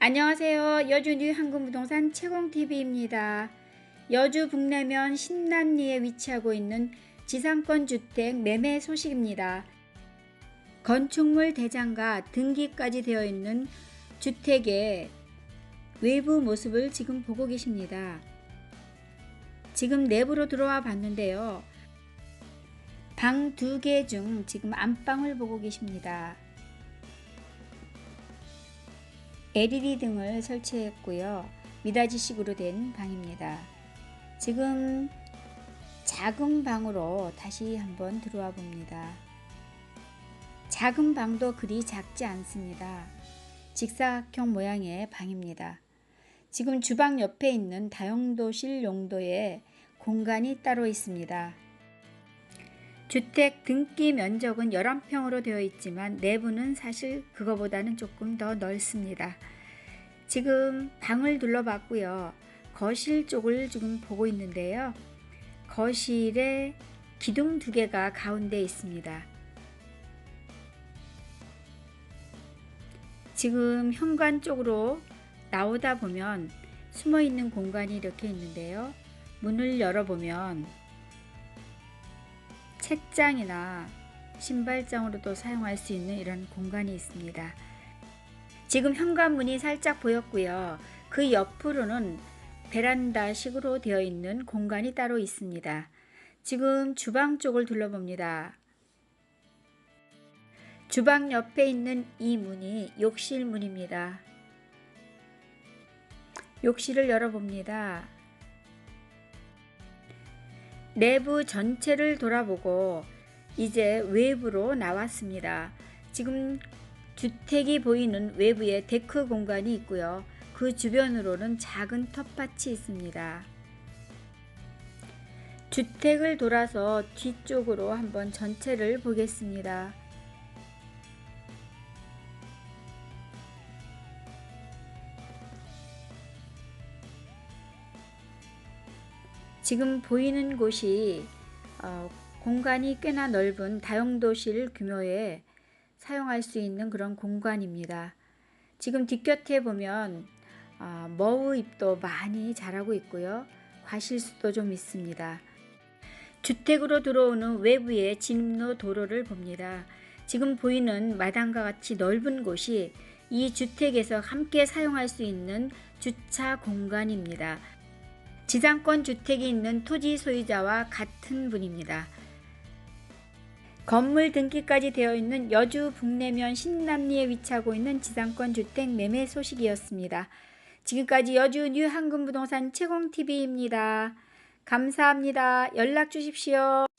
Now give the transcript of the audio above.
안녕하세요. 여주뉴 한국부동산 채공TV입니다. 여주 북내면 신남리에 위치하고 있는 지상권 주택 매매 소식입니다. 건축물 대장과 등기까지 되어 있는 주택의 외부 모습을 지금 보고 계십니다. 지금 내부로 들어와 봤는데요. 방 두 개 중 지금 안방을 보고 계십니다. LED 등을 설치했고요. 미닫이식으로 된 방입니다. 지금 작은 방으로 다시 한번 들어와 봅니다. 작은 방도 그리 작지 않습니다. 직사각형 모양의 방입니다. 지금 주방 옆에 있는 다용도실 용도의 공간이 따로 있습니다. 주택 등기 면적은 11평으로 되어 있지만 내부는 사실 그거보다는 조금 더 넓습니다. 지금 방을 둘러봤고요. 거실 쪽을 지금 보고 있는데요. 거실에 기둥 두 개가 가운데 있습니다. 지금 현관 쪽으로 나오다 보면 숨어 있는 공간이 이렇게 있는데요. 문을 열어보면 책장이나 신발장으로도 사용할 수 있는 이런 공간이 있습니다. 지금 현관문이 살짝 보였고요. 그 옆으로는 베란다식으로 되어 있는 공간이 따로 있습니다. 지금 주방 쪽을 둘러봅니다. 주방 옆에 있는 이 문이 욕실 문입니다. 욕실을 열어봅니다. 내부 전체를 돌아보고 이제 외부로 나왔습니다. 지금 주택이 보이는 외부에 데크 공간이 있고요. 그 주변으로는 작은 텃밭이 있습니다. 주택을 돌아서 뒤쪽으로 한번 전체를 보겠습니다. 지금 보이는 곳이 어, 공간이 꽤나 넓은 다용도실 규모의 사용할 수 있는 그런 공간입니다. 지금 뒷곁에 보면 어, 머우 잎도 많이 자라고 있고요. 과실수도 좀 있습니다. 주택으로 들어오는 외부의 진입로 도로를 봅니다. 지금 보이는 마당과 같이 넓은 곳이 이 주택에서 함께 사용할 수 있는 주차 공간입니다. 지상권 주택이 있는 토지 소유자와 같은 분입니다. 건물 등기까지 되어 있는 여주 북내면 신남리에 위치하고 있는 지상권 주택 매매 소식이었습니다. 지금까지 여주 뉴 한금부동산 채공TV입니다. 감사합니다. 연락 주십시오.